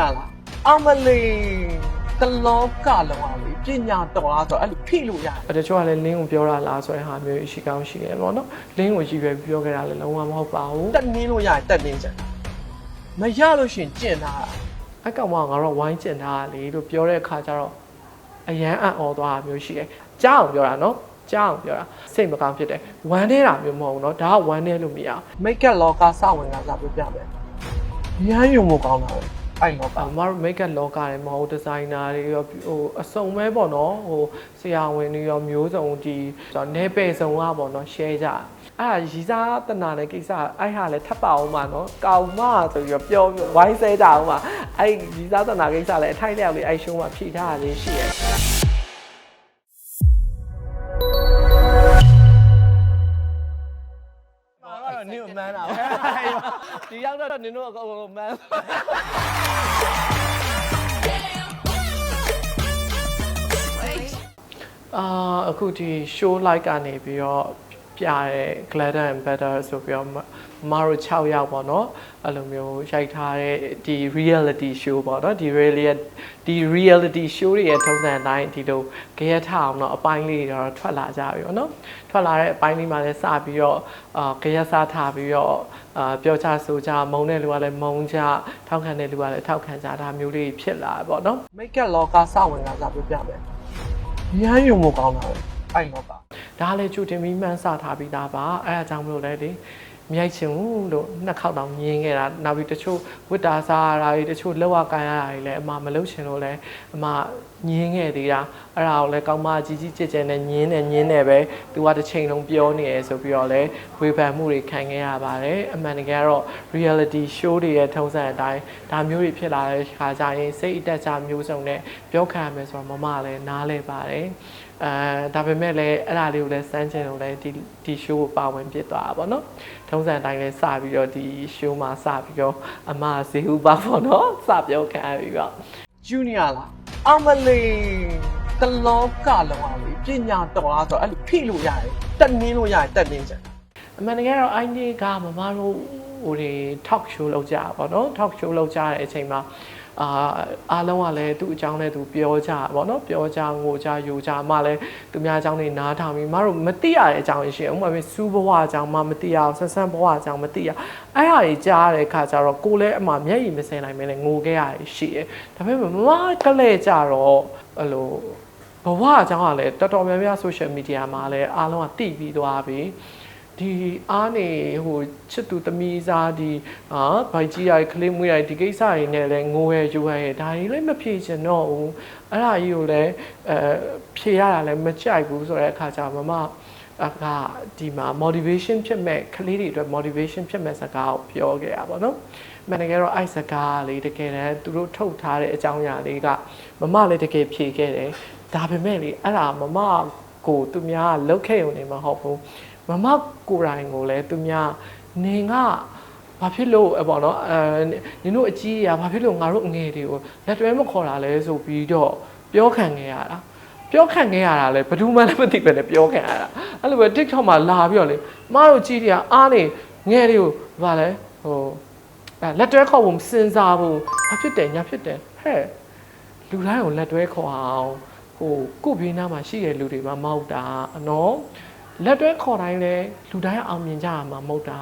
ရလားအမလေးတလောကလုံးအောင်လေပညာတော်အားဆိုအဲ့လိုဖိလို့ရတယ်တချို့ကလည်းလင်းကိုပြောတာလားဆိုတဲ့ဟာမျိုးရှိကောင်းရှိတယ်ပေါ့နော်လင်းကိုကြည့်ပဲပြောခဲ့တာလည်းလုံးဝမဟုတ်ပါဘူးတက်နင်းလို့ရတယ်တက်နင်းချင်မရလို့ရှရင်ကျင့်တာအကောင်မငါတော့ဝိုင်းကျင်ထားတာလေလို့ပြောတဲ့အခါကျတော့အရန်အံ့ဩသွားတာမျိုးရှိတယ်ကြားအောင်ပြောတာနော်ကြားအောင်ပြောတာစိတ်မကောင်းဖြစ်တယ်ဝမ်းနေတာမျိုးမဟုတ်ဘူးနော်ဒါကဝမ်းနေလို့မရဘူးမိတ်ကပ်လောကစဝင်လာစားပြပြမယ်ရမ်းယုံမကောင်းတာပဲ အဲ့လောကအမတို့ make up လောကတွေမဟုတ်ဒီဇိုင်နာတွေရောဟိုအစုံပဲပေါ့နော်ဟိုဆရာဝန်တွေရောမျိုးစုံဒီဆိုတော့နေပယ်စုံကပေါ့နော် share ကြအဲ့ဒါရီစားတနာတဲ့ကိစ္စအဲ့ဟာလည်းထပ်ပါအောင်ပါနော်ကောင်မဆိုပြီးတော့ပြောပြောဝိုင်းဆဲကြအောင်ပါအဲ့ရီစားတနာကိစ္စလည်းအထိုက်လျောက်လေးအဲ့ရှုံးမှာဖြည့်ထားရလေးရှိရဲ့မှာတော့နင်းကိုမှန်းတာပဲ ဒီရောက်တော့နင်တို့အကုန်လုံးမန်းအာအခုဒီ show like ကနေပြီးတော့ပြတဲ့ Glitter and Better ဆိုပြီးတော့ မမတို့6ယောက်ပေါ့နော်အဲ့လိုမျိုးရိုက်ထားတဲ့ဒီ reality show ပေါ့နော်ဒီ reality ဒီ reality show တွေရဲ့ထုံးစံအတိုင်းဒီလိုကြရထအောင်တော့အပိုင်းလေးတွေတော့ထွက်လာကြပြီပေါ့နော်ထွက်လာတဲ့အပိုင်းလေးမှာလည်းစပြီးတော့အာကြရစားထားပြီးတော့အာပြောချဆိုကြမုံတဲ့လူကလည်းမုံကြထောက်ခံတဲ့လူကလည်းထောက်ခံကြဒါမျိုးလေးဖြစ်လာပေါ့နော်မိတ်ကပ်လောကစဝင်လာစားပြပြမယ်ရမ်းယုံမကောင်းတာပဲအဲ့လောကဒါလည်းကြိုတင်ပြီးမှန်းဆထားပြီးသားပါအဲအကြောင်းမလို့လဲလေ မြိုက်ချင်ဘူးလို့နှစ်ခေါက်တောင်ညင်းခဲ့တာနောက်ပြီးတချို့ဝတ်တာစားရတာတွေတချို့လောက်ရကန်ရတာတွေလည်းအမမလုပ်ချင်လို့လဲအမညင်းခဲ့သေးတာ အဲ့ဒါကိုလည်းကောင်းမကြီးကြီးကြက်ကြက်နဲ့ညင်းနဲ့ညင်းနဲ့ပဲသူကတစ်ချိန်လုံးပြောနေရဆိုပြီးတော့လဲဝေဖန်မှုတွေခံခဲ့ရပါတယ်အမှန်တကယ်ကတော့ reality show တွေရဲ့ထုံးစံအတိုင်းဒါမျိုးတွေဖြစ်လာတဲ့ခါကျရင်စိတ်အတက်ကြမျိုးစုံနဲ့ပြောခံရမယ်ဆိုတော့မမလည်းနားလဲပါတယ်အဲဒါပေမဲ့လည်းအဲ့ဒါလေးကိုလည်းစမ်းချင်လို့လည်းဒီဒီ show ကိုပါဝင်ဖြစ်သွားတာပေါ့နော်ထုံးစံအတိုင်းလည်းစပြီးတော့ဒီ show မှာစပြီးတော့အမဇေဟုပါပေါ့နော်စပြောခံရပြီးတော့ဂျူနီယာလားအမလေး တလောကလုံးအောင်လေပညာတော်အားဆိုအဲ့လိုဖိလို့ရတယ်တက်နင်းလို့ရတယ်တက်နင်းချင်အမှန်တကယ်တော့အိုင်းဒီကမမတို့ဟိုဒီ talk show လုပ်ကြတာပေါ့နော် talk show လုပ်ကြတဲ့အချိန်မှာအာအားလုံးကလည်းသူ့အကြောင်းနဲ့သူပြောကြတာပေါ့နော်ပြောကြငိုကြယူကြအမလည်းသူများအကြောင်းတွေနားထောင်ပြီးမတို့မသိရတဲ့အကြောင်းရှိတယ်ဥပမာပြစူးဘဝအကြောင်းမှမသိရအောင်ဆက်ဆန်းဘဝအကြောင်းမသိရအဲ့ဟာကြီးကြားရတဲ့အခါကျတော့ကိုလည်းအမမျက်ရည်မစင်နိုင်မနဲ့ငိုခဲ့ရတယ်ရှိတယ်ဒါပေမဲ့မမကလေးကြတော့အဲ့လို ဘဝအကြောင်းကလည်းတော်တော်များများ social media မှာလည်းအားလုံးကသိပြီးသွားပြီဒီအားနေဟိုချစ်သူသမီးစားဒီဟာဗိုက်ကြီးရိုက်ကလေးမွေးရိုက်ဒီကိစ္စတွေနဲ့လည်းငိုရဲယူရဲဒါကြီးလည်းမဖြေချင်တော့ဘူးအဲ့ဒါကြီးကိုလည်းအဲဖြေရတာလည်းမကြိုက်ဘူးဆိုတဲ့အခါကျမမအခါဒီမှာ motivation ဖြစ်မဲ့ကလေးတွေအတွက် motivation ဖြစ်မဲ့စကားကိုပြောခဲ့ရပါတော့မန်တကယ်တော့အဲ့စကားလေးတကယ်တမ်းသူတို့ထုတ်ထားတဲ့အကြောင်းအရာလေးကမမလည်းတကယ်ဖြေခဲ့တယ် ဒါပေမဲ့လေအဲ့ဒါမမကိုသူများကလုတ်ခဲ့ရုံနဲ့မဟုတ်ဘူးမမကိုယ်တိုင်ကိုလည်းသူများနေကဘာဖြစ်လို့အပေါ့နော်အဲနင်တို့အကြီးရာဘာဖြစ်လို့ငါတို့ငယ်တွေကိုလက်တွဲမခေါ်တာလဲဆိုပြီးတော့ပြောခံခဲ့ရတာပြောခံခဲ့ရတာလဲဘယ်သူမှလည်းမသိပဲနဲ့ပြောခံရတာအဲ့လိုပဲ TikTok မှာလာပြီးတော့လေမတို့ကြီးတွေကအားနေငယ်တွေကိုဘာလဲဟိုအဲလက်တွဲခေါ်ဖို့စဉ်းစားဖို့ဘာဖြစ်တယ်ညာဖြစ်တယ်ဟဲ့လူတိုင်းကိုလက်တွဲခေါ်အောင် ဟိုကို့ဘေးနားမှာရှိတဲ့လူတွေမှမဟုတ်တာနော်လက်တွဲခေါ်တိုင်းလဲလူတိုင်းအောင်မြင်ကြရမှာမဟုတ်တာ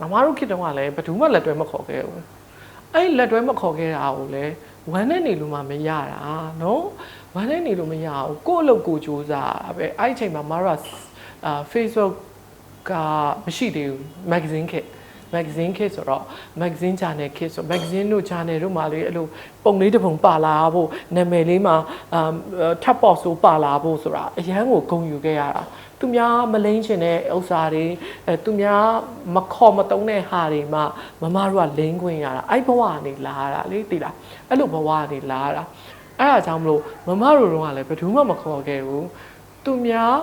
မမတို့ခေတ္တကလည်းဘယ်သူမှလက်တွဲမခေါ်ခဲ့ဘူးအဲ့လက်တွဲမခေါ်ခဲ့တာကိုလည်းဝမ်းနဲ့နေလို့မှမရတာနော်ဝမ်းနဲ့နေလို့မရဘူးကို့အလုပ်ကိုစူးစမ်းပဲအဲ့ဒီအချိန်မှာမတို့ကအာ Facebook ကမရှိသေးဘူး magazine ခေတ် magazine ခေတ်ဆိုတော့ magazine channel ခေတ်ဆို magazine တို့ channel တို့မှာလေအဲ့လိုပုံလေးတစ်ပုံပါလာဖို့နာမည်လေးမှာအာထပ်ပေါ်ဆိုပါလာဖို့ဆိုတာအရန်ကိုဂုဏ်ယူခဲ့ရတာသူများမလိမ့်ချင်တဲ့ဥစ္စာတွေအဲသူများမခေါ်မတုံးတဲ့ဟာတွေမှမမတို့ကလိမ့်ခွင့်ရတာအဲ့ဘဝကနေလာရတာလေသိလားအဲ့လိုဘဝကနေလာရတာအဲ့ဒါကြောင့်မလို့မမတို့တော့ကလည်းဘယ်သူမှမခေါ်ခဲ့ဘူးသူများ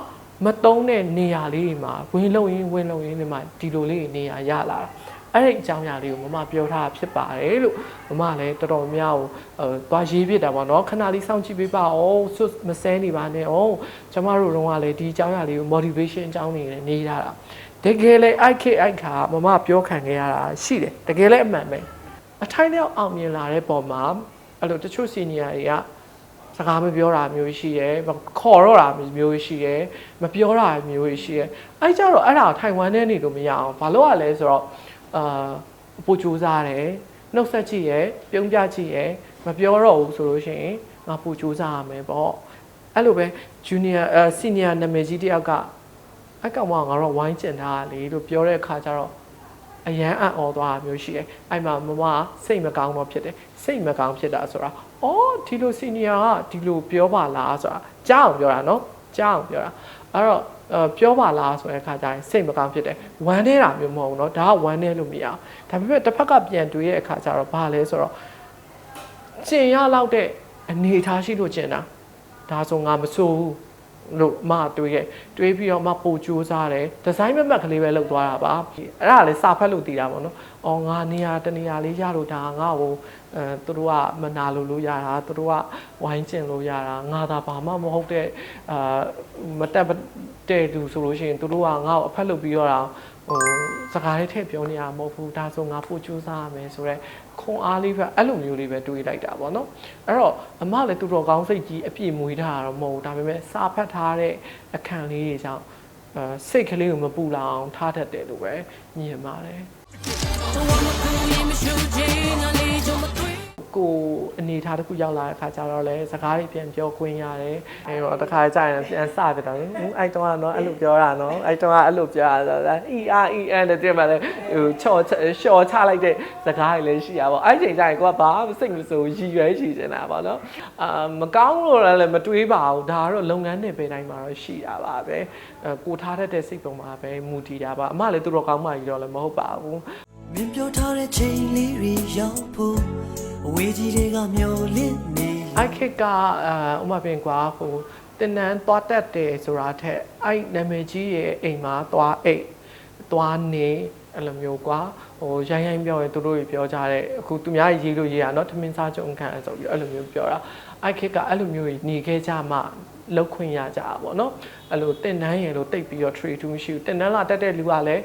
မတုံးတဲ့နေရာလေးတွေမှာဝင်လုံရင်းဝင်လုံရင်းတွေမှာဒီလိုလေးနေရာရလာတာ အဲ့ဒီအကြောင်းအရာလေးကိုမမပြောထားတာဖြစ်ပါတယ်လို့မမလည်းတော်တော်များကိုအဲသွားရေးပြတာပေါ့နော်ခဏလေးစောင့်ကြည့်ပေးပါဦးဆွမစဲနေပါနဲ့အောင်ကျမတို့တော့ကလည်းဒီအကြောင်းအရာလေးကို motivation အကြောင်းနေနဲ့နေတာတာတကယ်လည်း IK IK မမပြောခံခဲ့ရတာရှိတယ်တကယ်လည်းအမှန်ပဲအထိုက်လျောက်အောင်မြင်လာတဲ့ပုံမှာအဲ့လိုတချို့ senior တွေကစကားမပြောတာမျိုးရှိရယ်မခေါ်တော့တာမျိုးရှိရယ်မပြောတာမျိုးရှိရယ်အဲ့ကြတော့အဲ့ဒါထိုင်ဝမ်နဲ့နေလို့မရအောင်ဘာလို့ ਆ လဲဆိုတော့ အာပိုကြိုးစားတယ်နှုတ်ဆက်ကြည့်ရယ်ပြုံးပြကြည့်ရယ်မပြောတော့ဘူးဆိုလို့ရှိရင်ငါပိုကြိုးစားရမယ်ပေါ့အဲ့လိုပဲ junior အဲ senior နာမည်ကြီးတယောက်ကအကောင်မငါတော့ဝိုင်းကျင်ထားတာလေလို့ပြောတဲ့အခါကျတော့အရန်အံ့ဩသွားတာမျိုးရှိတယ်။အဲ့မှာမမကစိတ်မကောင်းတော့ဖြစ်တယ်။စိတ်မကောင်းဖြစ်တာဆိုတာအော်ဒီလိုစီနီယာကဒီလိုပြောပါလားဆိုတာကြားအောင်ပြောတာနော်။ကြားအောင်ပြောတာ။အဲ့တော့အဲ ပြောပါလားဆိုတဲ့အခါကျရင်စိတ်မကောင်းဖြစ်တယ်။ဝမ်းနေတာမျိုးမဟုတ်ဘူးနော်။ဒါကဝမ်းနေလို့မရအောင်။ဒါပေမဲ့တစ်ဖက်ကပြန်တွေးရဲ့အခါကျတော့ဘာလဲဆိုတော့ကျင်ရလောက်တဲ့အနေအထားရှိလို့ကျင်တာ။ဒါဆိုငါမစိုးဘူး။လို့အမတွေးရဲ့တွေးပြီးတော့မှပို့ကြိုးစားတယ်ဒီဇိုင်းမမတ်ကလေးပဲလုပ်သွားတာပါအဲ့ဒါလည်းစာဖတ်လို့တည်တာပေါ့နော် အော်ငါနေရာတနေရာလေးရလို့ဒါငါ့ကိုအဲသူတို့ကမနာလို့လို့ရတာသူတို့ကဝိုင်းကျင်လို့ရတာငါသာဘာမှမဟုတ်တဲ့အာမတက်တဲ့သူဆိုလို့ရှိရင်သူတို့ကငါ့ကိုအဖက်လုပ်ပြီးတော့တာဟိုစကားလေးထည့်ပြောနေရမှာမဟုတ်ဘူးဒါဆိုငါပို့ကြိုးစားရမယ်ဆိုတော့ခွန်အားလေးပဲအဲ့လိုမျိုးလေးပဲတွေးလိုက်တာပေါ့နော်အဲ့တော့အမလည်းသူတော်ကောင်းစိတ်ကြီးအပြည့်မွေးထားတာတော့မဟုတ်ဘူးဒါပေမဲ့စာဖတ်ထားတဲ့အခန်းလေးတွေကြောင့်အဲစိတ်ကလေးကိုမပူလောင်ထားတတ်တယ်လို့ပဲမြင်ပါတယ် ကိုအနေထားတစ်ခုရောက်လာတဲ့ခါကျတော့လဲစကားတွေပြန်ပြောခွင့်ရတယ်အဲတော့တခါကြာရင်ပြန်စပြတော့အဲ့တော့ကတော့အဲ့လိုပြောတာနော်အဲ့တော့ကအဲ့လိုပြောတာဆိုတော့ ER EN တဲ့တင်ပါလေဟိုချော်ချော်ချလိုက်တဲ့စကားတွေလည်းရှိရပါဘောအဲ့ချိန်ကျရင်ကိုကဘာစိတ်မစိုးရည်ရွယ်ရှိနေတာပေါ့နော်အာမကောင်းလို့လည်းမတွေးပါဘူးဒါကတော့လုပ်ငန်းတွေပဲတိုင်းမှာတော့ရှိတာပါပဲအဲကိုထားတတ်တဲ့စိတ်ပုံမှာပဲမူတည်တာပါအမလည်းသူတော်ကောင်းမှကြီးတော့လည်းမဟုတ်ပါဘူးမြ င်ပြောထားတဲ့ချိန်လေးတွေရောက်ဖို့အဝေးကြီးတွေကမျောလင့်နေအိုက်ခစ်ကအဲဥမာပင်ကွာဟိုတင်နန်းသွားတက်တယ်ဆိုတာထက်အဲ့နာမည်ကြီးရဲ့အိမ်မှာသွားအိတ်သွားနေအဲ့လိုမျိုးကွာဟိုရိုင်းရိုင်းပြောရင်သူတို့တွေပြောကြတဲ့အခုသူများရေးလို့ရေးရနော်ထမင်းစားကြုံခံဆိုပြီးအဲ့လိုမျိုးပြောတာအိုက်ခစ်ကအဲ့လိုမျိုးကြီးနေခဲ့ကြမှလောက်ခွင့်ရကြတာပေါ့နော်အဲ့လိုတင်နန်းရယ်လို့တိတ်ပြီးတော့ trade to မရှိဘူးတင်နန်းလာတက်တဲ့လူကလည်း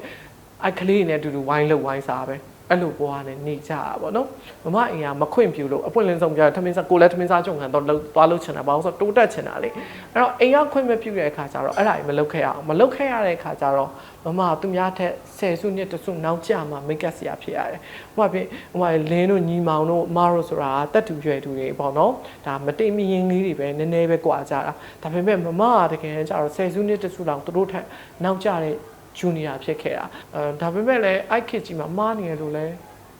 အိုက်ကလေးနဲ့အတူတူဝိုင်းလို့ဝိုင်းစားပဲအဲ့လိုဘွားနဲ့နေကြတာပေါ့နော်မမအိမ်ကမခွင့်ပြူလို့အပွင့်လင်းဆုံးပြထမင်းစားကိုလည်းထမင်းစားကြုံခံတော့လောက်သွားလို့ချင်တာဘာလို့ဆိုတော့တိုးတက်ချင်တာလေအဲ့တော့အိမ်ကခွင့်မပြူတဲ့အခါကျတော့အဲ့ဒါကြီးမလုပ်ခဲ့ရအောင်မလုပ်ခဲ့ရတဲ့အခါကျတော့မမသူများထက်ဆယ်စုနှစ်တစုနောက်ကျမှမိတ်ကပ်စရာဖြစ်ရတယ်ဟိုကပြဟိုကလင်းတို့ညီမောင်တို့မတို့ဆိုတာတက်တူရွယ်တူတွေပေါ့နော်ဒါမတိမ်မရင်လေးတွေပဲနည်းနည်းပဲကြွာကြတာဒါပေမဲ့မမကတကယ်ကျတော့ဆယ်စုနှစ်တစုလောက်သူတို့ထက်နောက်ကျတဲ့ ဂျူနီယာဖြစ်ခဲ့တာအဲဒါပေမဲ့လည်းအိုက်ခစ်ကြီးမှာမားနေရလို့လဲ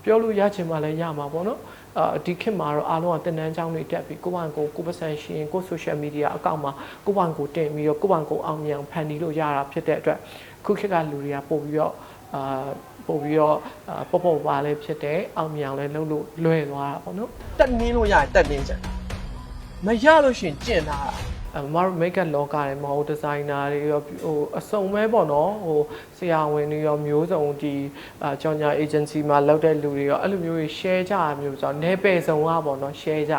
ပြောလို့ရချင်မှလည်းရမှာပေါ့နော်အာဒီခေတ်မှာတော့အားလုံးကတင်နန်းချောင်းတွေတက်ပြီးကိုယ့်ဘန်ကိုကိုယ်ပတ်စံရှင်ကိုယ် social media အကောင့်မှာကိုယ့်ဘန်ကိုတင်ပြီးတော့ကိုယ့်ဘန်ကိုအောင်မြင်အောင်ဖန်တီးလို့ရတာဖြစ်တဲ့အတွက်ခုခေတ်ကလူတွေကပို့ပြီးတော့အာပို့ပြီးတော့အာပေါ့ပေါ့ပါလဲဖြစ်တဲ့အောင်မြင်အောင်လဲလုပ်လို့လွယ်သွားတာပေါ့နော်တက်နင်းလို့ရရင်တက်နင်းကြတယ်မရလို့ရှရင်ကျင့်ထားတာအ မတို့ make up လောကတွေမဟုတ်ဒီဇိုင်နာတွေရောဟိုအစုံပဲပေါ့နော်ဟိုဆရာဝန်တွေရောမျိုးစုံဒီအာကြောင်ညာ agency မှာလောက်တဲ့လူတွေရောအဲ့လိုမျိုးတွေ share ကြရမျိုးဆိုတော့နေပယ်စုံကပေါ့နော် share ကြ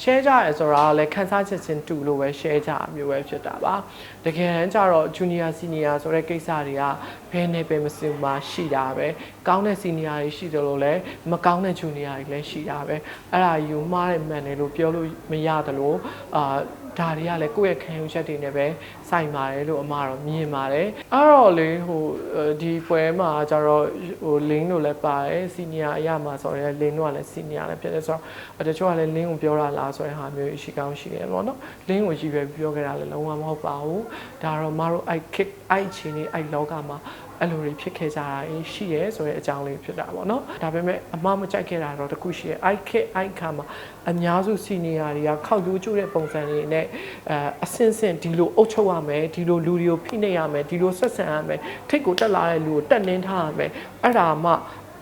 share ကြရဆိုတာကလည်းခန်းစားချက်ချင်းတူလို့ပဲ share ကြရမျိုးပဲဖြစ်တာပါတကယ်တမ်းကျတော့ junior senior ဆိုတဲ့ကိစ္စတွေကဘယ်နေပဲမစင်မှာရှိတာပဲကောင်းတဲ့ senior တွေရှိတယ်လို့လည်းမကောင်းတဲ့ junior တွေလည်းရှိတာပဲအဲ့ဒါယူမှားတယ်မှန်တယ်လို့ပြောလို့မရတယ်လို့အာ ဒါတွေကလည်းကိုယ့်ရဲ့ခံယူချက်တွေနဲ့ပဲဆိုင်ပါတယ်လို့အမတော့မြင်ပါတယ်အဲ့တော့လေဟိုဒီပွဲမှာကျတော့ဟိုလင်းတို့လည်းပါတယ်စီနီယာအရာမှာဆိုတော့လင်းတို့ကလည်းစီနီယာလည်းဖြစ်တယ်ဆိုတော့တချို့ကလည်းလင်းကိုပြောတာလားဆိုတဲ့ဟာမျိုးရှိကောင်းရှိတယ်ပေါ့နော်လင်းကိုကြီးပဲပြောခဲ့တာလည်းလုံးဝမဟုတ်ပါဘူးဒါတော့မတို့အိုက်ခစ်အိုက်ချင်းလေးအိုက်လောကမှာအဲ့လိုတွေဖြစ်ခဲ့ကြတာရှိရဲဆိုတဲ့အကြောင်းလေးဖြစ်တာပေါ့နော်ဒါပေမဲ့အမမကြိုက်ခဲ့တာတော့တခုရှိရဲအိုက်ခစ်အိုက်ခါမှာအများစုစီနီယာတွေကခောက်ရိုးကျိုးတဲ့ပုံစံတွေနဲ့အဲအစင်းစင်းဒီလိုအုပ်ချုပ်ရမယ်ဒီလိုလူတွေကိုဖိနှိပ်ရမယ်ဒီလိုဆက်ဆံရမယ်ထိတ်ကိုတက်လာတဲ့လူကိုတက်နှင်းထားရမယ်အဲ့ဒါမှ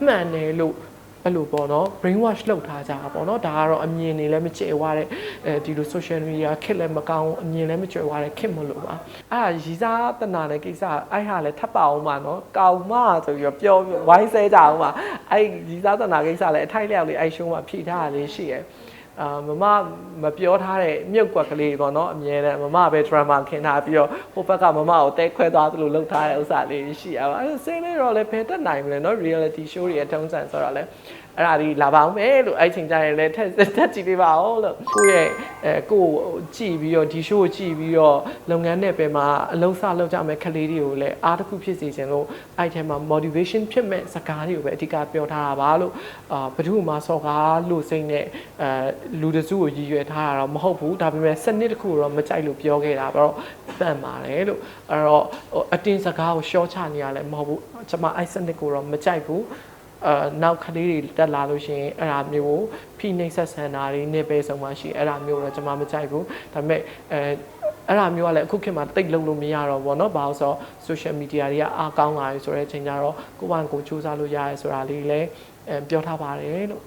မှန်တယ်လို့ အဲ့လိုပေါ့နော် brain wash လုပ်ထားကြတာပေါ့နော်ဒါကတော့အမြင်တွေလည်းမကျဲဝါတဲ့အဲဒီလို social media ခက်လည်းမကောင်းအမြင်လည်းမကျဲဝါတဲ့ခက်မလို့ပါအဲ့ဒါရီစားတနာတဲ့ကိစ္စအဲ့ဟာလည်းထပ်ပါအောင်ပါနော်ကောင်းမဆိုပြီးတော့ပြောဝိုင်းဆဲကြအောင်ပါအဲ့ရီစားတနာကိစ္စလည်းအထိုက်လျောက်လေးအဲ့ရှုံးမှာဖြည့်ထားရလေးရှိရဲ့ အာမမမပြောထားတဲ့မြုပ်ကွက်ကလေးပေါ့နော်အမြဲတမ်းမမပဲ drama ခင်းထားပြီးတော့ဟိုဘက်ကမမကိုတဲခွဲသွားသလိုလုပ်ထားတဲ့ဥစ္စာလေးရှိရပါအဲ့ဒါစင်းလေးတော့လည်းဖယ်တက်နိုင်မလဲနော် reality show တွေအထုံးစံဆိုတော့လည်း အဲ့ဒါဒီလာပါအောင်မယ်လို့အဲ့ချိန်ကျရင်လည်းထက်ထက်ကြည့်ပေးပါဦးလို့ကိုယ့်ရဲ့အဲကိုယ်ကြည့်ပြီးတော့ဒီ show ကိုကြည့်ပြီးတော့လုပ်ငန်းနယ်ပယ်မှာအလုံးစလုပ်ကြမယ်ခလေးတွေကိုလည်းအားတစ်ခုဖြစ်စေချင်လို့အဲ့ထဲမှာ motivation ဖြစ်မဲ့စကားတွေကိုပဲအဓိကပြောထားတာပါလို့အာဘယ်သူမှစော်ကားလို့စိတ်နဲ့အဲလူတစုကိုရည်ရွယ်ထားတာတော့မဟုတ်ဘူးဒါပေမဲ့စနစ်တစ်ခုတော့မကြိုက်လို့ပြောခဲ့တာတော့ပန့်ပါတယ်လို့အဲ့တော့ဟိုအတင်းစကားကိုရှော့ချနေရလဲမဟုတ်ဘူးကျွန်မအဲ့စနစ်ကိုတော့မကြိုက်ဘူး အာနောက်ကလေးတွေတက်လာလို့ရှိရင်အဲ့ဒါမျိုးကိုဖိနှိပ်ဆက်ဆံတာတွေနေပဲဆုံးမှရှိအဲ့ဒါမျိုးတော့ကျွန်မမကြိုက်ဘူးဒါပေမဲ့အဲအဲ့ဒါမျိုးကလည်းအခုခေတ်မှာတိတ်လုံးလို့မရတော့ဘောเนาะဘာလို့ဆိုတော့ social media တွေကအားကောင်းလာပြီဆိုတဲ့အချိန်ကျတော့ကိုယ့်ဘာကိုယ်စူးစမ်းလို့ရတယ်ဆိုတာလေးလည်းအဲပြောထားပါတယ်လို့